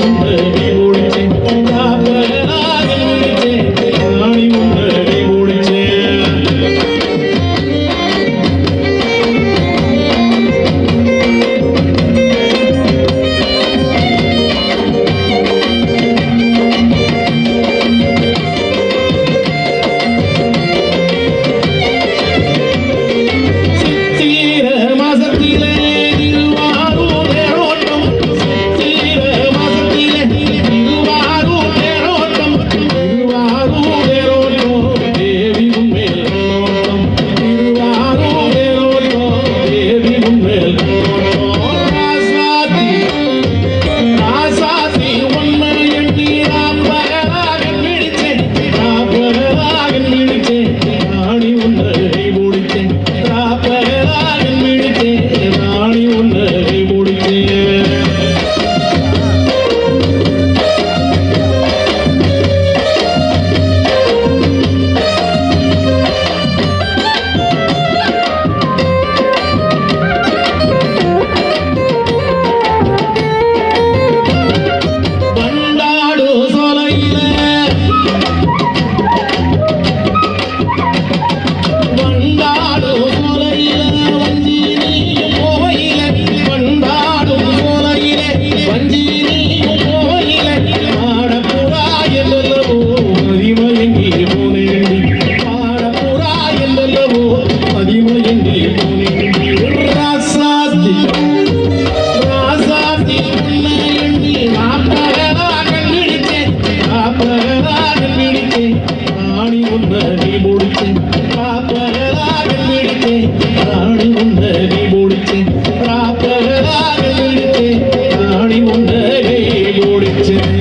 என்று ராப்பகலாக பிடித்தேன் ராணி உன்னதி முடித்தேன். ராப்பகலாக பிடித்தேன் ராணி உன்னதி முடித்தேன். ராப்பகலாக பிடித்தேன் ராணி உன்னதி முடித்தேன்.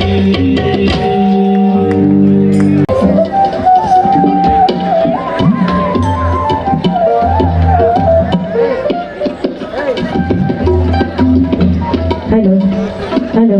Hello hello